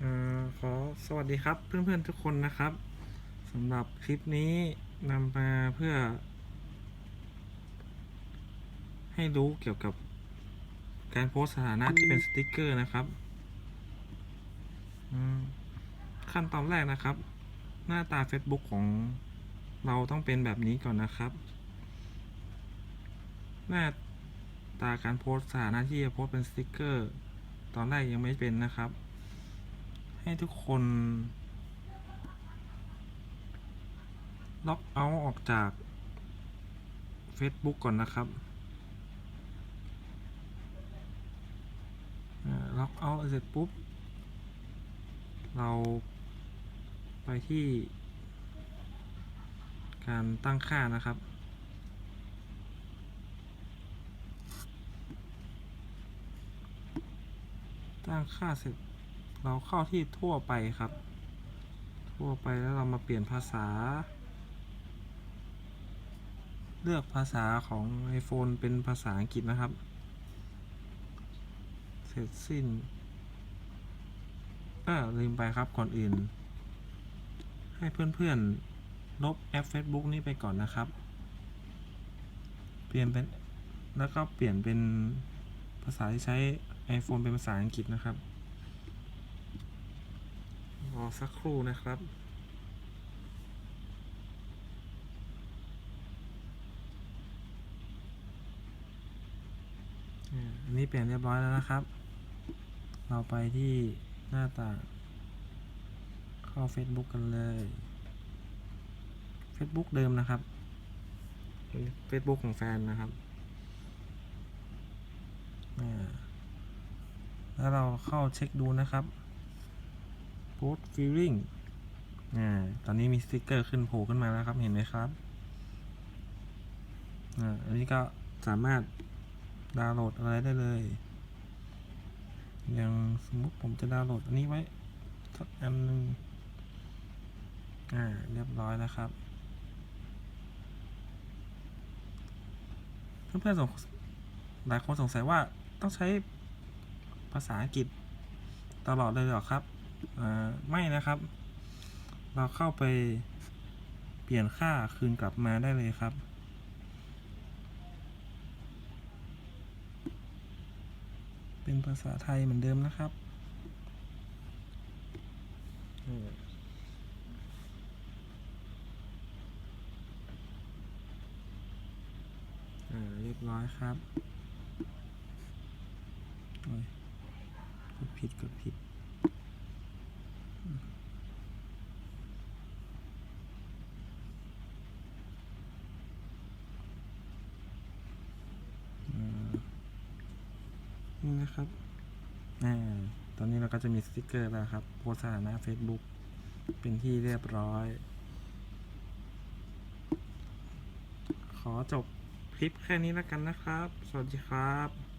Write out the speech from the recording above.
เอ่อขอสวัสดีครับเพื่อนๆทุกคนนะครับสำหรับคลิปนี้นำมาเพื่อ ให้รู้เกี่ยวกับการโพสสถานะที่เป็นสติกเกอร์นะครับขั้นตอนแรกนะครับ หน้าตา Facebook ของเราต้องเป็นแบบนี้ก่อนนะครับ หน้าตาการโพสสถานะที่จะโพสเป็นสติกเกอร์ ตอนแรกยังไม่เป็นนะครับ ให้ทุกคน ล็อกเอาออกจาก Facebook ก่อนนะครับล็อกเอาเสร็จปุ๊บ เราไปที่ การตั้งค่านะครับ ตั้งค่าเสร็จ เราเข้าที่ทั่วไปครับ ทั่วไปแล้วเรามาเปลี่ยนภาษา เลือกภาษาของ iPhone เป็นภาษาอังกฤษนะครับ เสร็จสิ้นเออลืมไปครับก่อนอื่น ให้เพื่อนๆ ลบแอป Facebook นี้ไปก่อนนะครับ เปลี่ยนเป็น แล้วก็เปลี่ยนเป็นภาษาที่ใช้ iPhone เป็นภาษาอังกฤษนะครับ รอสักครู่นะครับอันนี้เปลี่ยนเรียบร้อยแล้วนะครับ เราไปที่หน้าต่าง เข้า Facebook กันเลย Facebook เดิมนะครับเป็น Facebook ของแฟนนะครับ แล้วเราเข้าเช็คดูนะครับ Post Feeling อ่าตอนนี้มีสติกเกอร์ขึ้นโผล่ขึ้นมาแล้วครับเห็นไหมครับอ่าอันนี้ก็สามารถดาวน์โหลดอะไรได้เลย อย่างสมมติผมจะดาวน์โหลดอันนี้ไว้สักอันหนึ่งอ่าเรียบร้อยแล้วครับ เพื่อนๆสงหลายคนสงสัยว่าต้องใช้ภาษาอังกฤษตลอดเลยหรอครับ ไม่นะครับ เราเข้าไปเปลี่ยนค่าคืนกลับมาได้เลยครับ เป็นภาษาไทยเหมือนเดิมนะครับเรียบร้อยครับกดผิดกดผิด อ่า นี่นะครับอ่าตอนนี้เราก็จะมีสติกเกอร์แล้วครับโพสต์สถานะ Facebook เป็นที่เรียบร้อย ขอจบคลิปแค่นี้แล้วกันนะครับ สวัสดีครับ